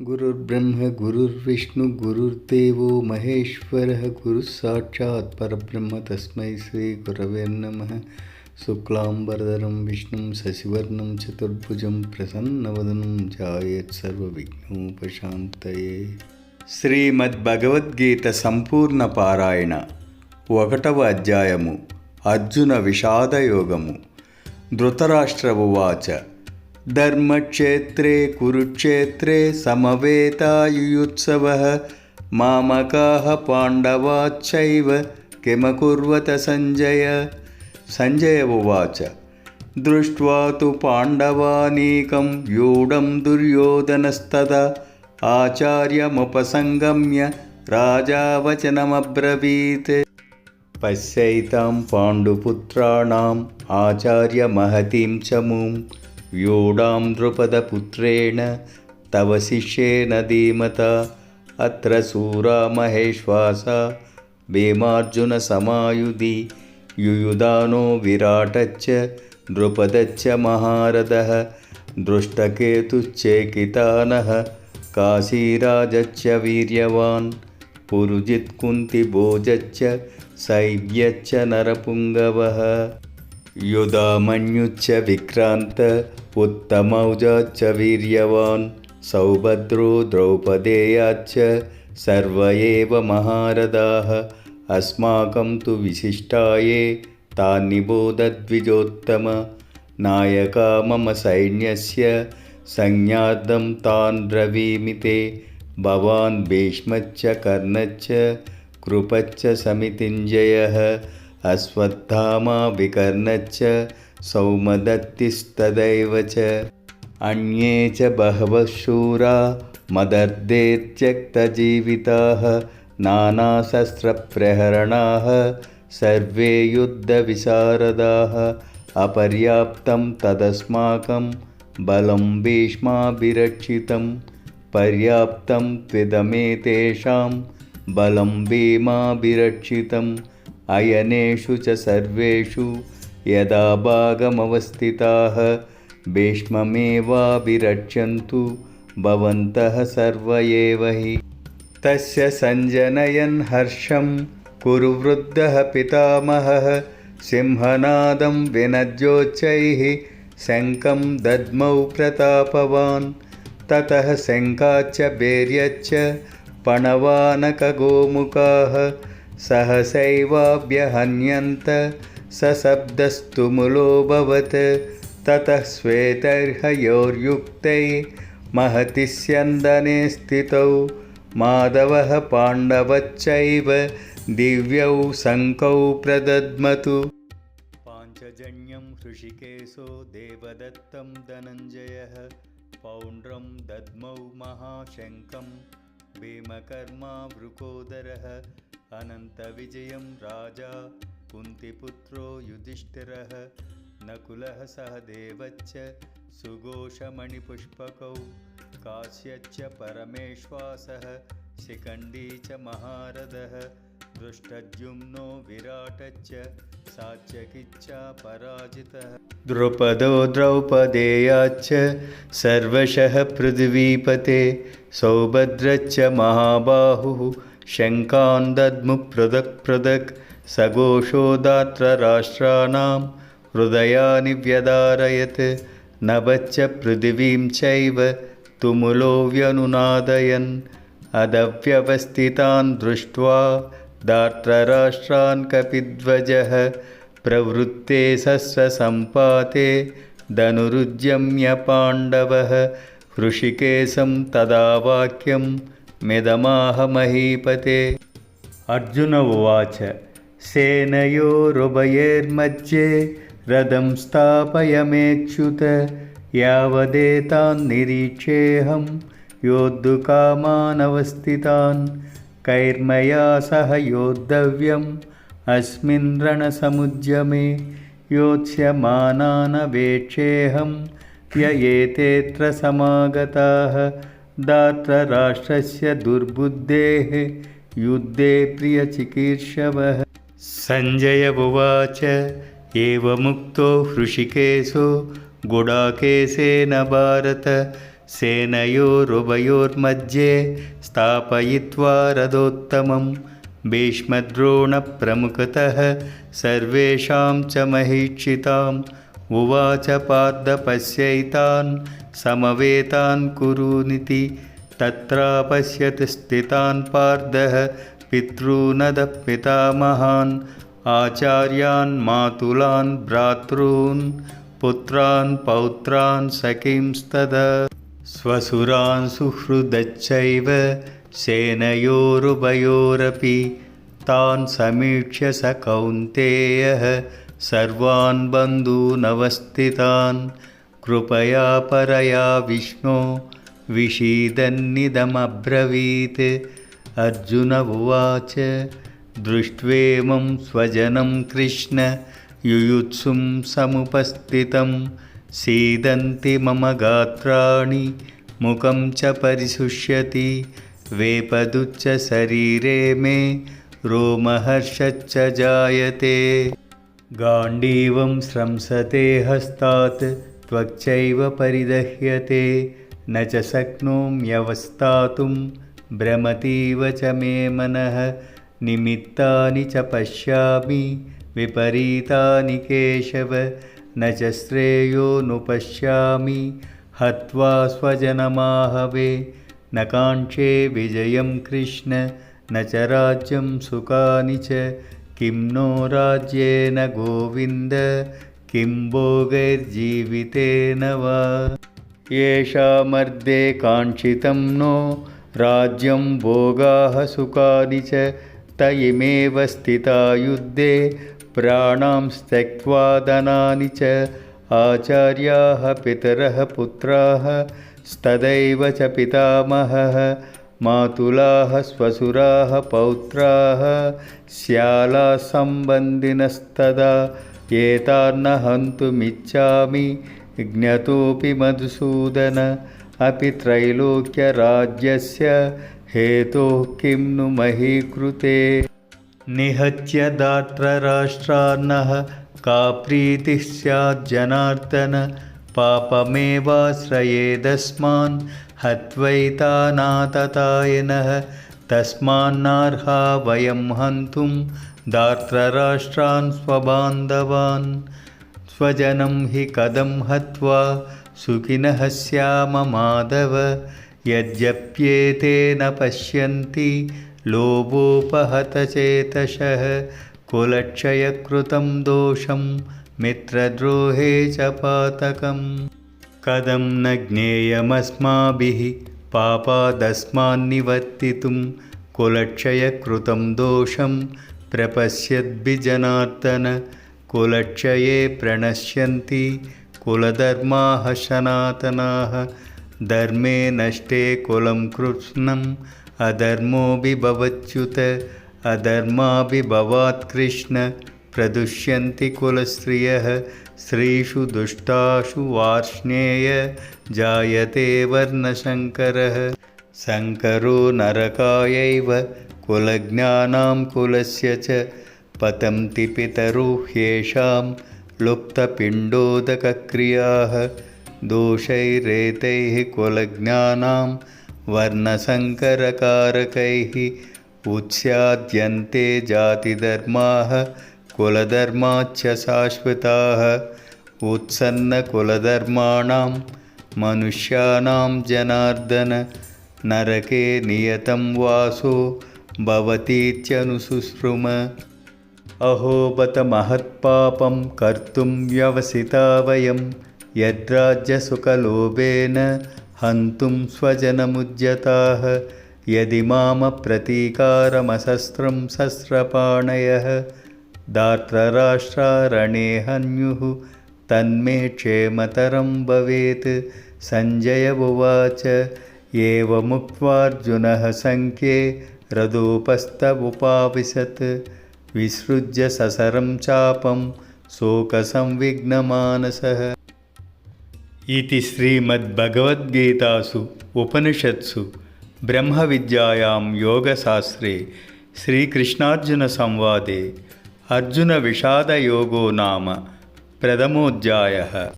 గురుర్బ్రహ్మ గురుర్విష్ణు గురుర్దేవో మహేశ్వర గురు సాక్షాత్ పరబ్రహ్మ తస్మై శ్రీ గురవే నమ శుక్లాంబరధరం విష్ణుం శశివర్ణం చతుర్భుజం ప్రసన్నవదనం జాయత్సర్వవిఘ్నోపశాంతయే శ్రీమద్భగవద్గీత సంపూర్ణ పారాయణ ఒకటవ అధ్యాయము అర్జున విషాదయోగము ధృతరాష్ట్ర ఉవాచ ధర్మక్షేత్రే కురుక్షేత్రే సమవేతాయుయుత్సవ మామకాహ పాండవాచ్చైవ కిమకుర్వత సంజయ సంజయ ఉవాచ దృష్ట్వా తు పాండవానీకం యూఢం దుర్యోధనస్తదా ఆచార్యముపసంగమ్య రాజావచనమబ్రవీత్ పశ్యైతాం పాండుపుత్రాణం ఆచార్య మహతీం చముం व्यूढां द्रुपदपुत्रेण तव शिष्येन धीमता अत्र सूरा महेश्वासा भीमार्जुनसमायुधि युयुधानो विराटच्च द्रुपदच्च महारथः दृष्टकेतुश्चेकितानः काशीराजच्च वीर्यवान् पुरुजित्कुन्तिभोजच्च शैव्यच्च नरपुङ्गवः युधामन्युच्च विक्रान्त उत्तमौजाच्च वीर्यवान्, सौभद्रो द्रौपदेयाच्च सर्व एव महारथाः। अस्माकं तु विशिष्टाये तान्निबोधद्विजोत्तम नायका मम सैन्यस्य, संज्ञार्थं तान् ब्रवीमि ते भवान् भीष्मच्च कर्णच्च, कृपच्च समितिञ्जयः। अश्वत्थामा विकर्णच्च सौमदत्तिस्तदैव च। अन्ये च बहवः शूरा मदर्दे त्यक्तजीविताः नानाशस्त्रप्रहरणाः सर्वे युद्धविशारदाः अपर्याप्तं तदस्माकं बलं भीष्माभिरक्षितं पर्याप्तं त्विदमेतेषां बलं भीमाभिरक्षितम् అయనేషు చ సర్వేషు యదా భాగమవస్థితా భీష్మమేవాభిరక్షంతు భవంతః సర్వ ఏవ హి తస్య సంజనయన్ హర్షం కురు వృద్ధः పితామహः సింహనాదం వినద్యోచ్చైః శంఖం దద్మౌ ప్రతాపవాన్ తతః శంఖాచ్చ భేర్యచ్చ పణవానకగోముఖాः सहसैवाभ्यहन्यन्त सशब्दस्तुमुलोऽभवत् ततः श्वेतर्हयोर्युक्तै महति स्यन्दने स्थितौ माधवः पाण्डवच्चैव दिव्यौ शङ्कौ प्रदद्मतु। पाञ्चजन्यं हृषिकेशो देवदत्तं धनञ्जयः पौण्ड्रं दद्मौ महाशङ्कं भीमकर्मा वृकोदरः अनन्तविजयं राजा कुन्तिपुत्रो युधिष्ठिरः नकुलः सहदेवच्च सुघोषमणिपुष्पकौ काश्यच्च परमेश्वासः शिखण्डी च महारथः दृष्टद्युम्नो विराटच्च सात्यकिच्चा पराजितः। द्रुपदो द्रौपदेयाच्च सर्वशः पृथिवीपते सौभद्रच्च महाबाहुः शङ्कान् दद्मुः पृथक् पृथक् सघोषोदात्रराष्ट्राणां हृदयानि व्यदारयत् नभच्च पृथिवीं चैव तुमुलो व्यनुनादयन् अदव्यवस्थितान् दृष्ट्वा दात्रराष्ट्रान् कपिध्वजः प्रवृत्ते सस्रसम्पाते धनुरुद्यम्य पाण्डवः हृषिकेशं तदा वाक्यं मिदमाह महीपते अर्जुन उवाच सेनयोरुभयैर्मध्ये रथं स्थापयमेच्युत यावदेतान् निरीक्षेऽहं योद्धुकामानवस्थितान् कैर्मया सह योद्धव्यम् अस्मिन् रणसमुद्यमे योत्स्यमानानवेक्षेऽहं य एतेऽत्र समागताः दात्रराष्ट्रस्य दुर्बुद्धेः युद्धे प्रियचिकीर्षवः। सञ्जय उवाच एवमुक्तो हृषिकेशो गुडाकेशेन भारत सेनयोरुभयोर्मध्ये स्थापयित्वा रथोत्तमं। भीष्मद्रोणप्रमुखतः सर्वेषां च महीक्षिताम्। उवाच पार्थ पश्यैतान् समवेतान् कुरुनिति तत्रापश्यत् स्थितान् पार्दः पितॄनदः पितामहान् आचार्यान् मातुलान् भ्रातॄन् पुत्रान् पौत्रान् सखींस्तदा। स्वसुरान् सुहृदश्चैव सेनयोरुभयोरपि तान् समीक्ष्य स कौन्तेयः सर्वान् बन्धूनवस्थितान् कृपया परया विष्णो विषीदन्निदमब्रवीत् अर्जुन उवाच, दृष्ट्वेमं स्वजनं कृष्ण, युयुत्सुं समुपस्थितं। सीदन्ति मम गात्राणि, मुखं च परिशुष्यति। वेपदुच्च शरीरे मे, रोमहर्षच्च जायते। गाण्डीवं स्रंसते हस्तात्। त्वक्चैव परिदह्यते। न च शक्नोम्यवस्थातुं भ्रमतीव च मे मनः। निमित्तानि च पश्यामि विपरीतानि केशव। न च श्रेयोनुपश्यामि हत्वा स्वजनमाहवे। न काङ्क्षे विजयं कृष्ण न च राज्यं सुखानि च। किं नो राज्येन गोविन्द किं भोगैर्जीवितेन वा येषामर्धे काङ्क्षितं नो राज्यं भोगाः सुखानि च त इमेव स्थिता युद्धे प्राणां त्यक्त्वा धनानि च आचार्याः पितरः पुत्राः स्तदैव च पितामहः मातुलाः स्वसुराः पौत्राः श्यालासम्बन्धिनस्तदा एतान्न हन्तुमिच्छामि ज्ञतोऽपि मधुसूदन। अपि त्रैलोक्यराज्यस्य हेतोः किं नु महीकृते। निहत्य दात्रराष्ट्रान्नः का प्रीतिः स्याज्जनार्दन पापमेवाश्रयेदस्मान् हत्वैतानाततायनः। तस्मान्नार्हा वयं हन्तुं दार्त्रराष्ट्रान् स्वबान्धवान् स्वजनं हि कथं हत्वा सुखिनः स्याम माधव यद्यप्येतेन पश्यन्ति लोभोपहतचेतसः कुलक्षयकृतं दोषं मित्रद्रोहे च पातकम्। कथं न ज्ञेयमस्माभिः पापादस्मान्निवर्तितुं कुलक्षयकृतं दोषं प्रपश्यद्भिजनार्दन, कुलक्षये प्रणश्यन्ति कुलधर्माः सनातनाः धर्मे नष्टे कुलं कृत्स्नम् अधर्मोऽभिभवच्युत अधर्माभिभवात् कृष्ण। प्रदुष्यन्ति कुलस्त्रियः, स्त्रीषु दुष्टाशु वार्ष्णेय, जायते वर्णशङ्करः। शङ्करो नरकायैव कुलज्ञानां कुलस्य च पतन्ति पितरो ह्येषां लुप्तपिण्डोदकक्रियाः दोषैरेतैः कुलज्ञानां वर्णसङ्करकारकैः उत्स्याद्यन्ते जातिधर्माः कुलधर्माच्च शाश्वताः उत्सन्नकुलधर्माणां मनुष्याणां जनार्दन नरके नियतं वासो भवतीत्यनुशुश्रुम अहो बत महत्पापं कर्तुं व्यवसिता वयं। यद्राज्यसुखलोभेन हन्तुं स्वजनमुद्यताः। यदि मामप्रतीकारमशस्त्रं शस्त्रपाणयः। दार्त्रराष्ट्रारणे हन्युः तन्मे क्षेमतरं भवेत्। सञ्जय उवाच एवमुक्त्वार्जुनः सङ्ख्ये रथोपस्थ उपाविशत् विसृज्य ससरं चापं शोकसंविघ्नमानसः इति श्रीमद्भगवद्गीतासु उपनिषत्सु ब्रह्मविद्यायां योगशास्त्रे श्रीकृष्णार्जुनसंवादे अर्जुनविषादयोगो नाम प्रथमोऽध्यायः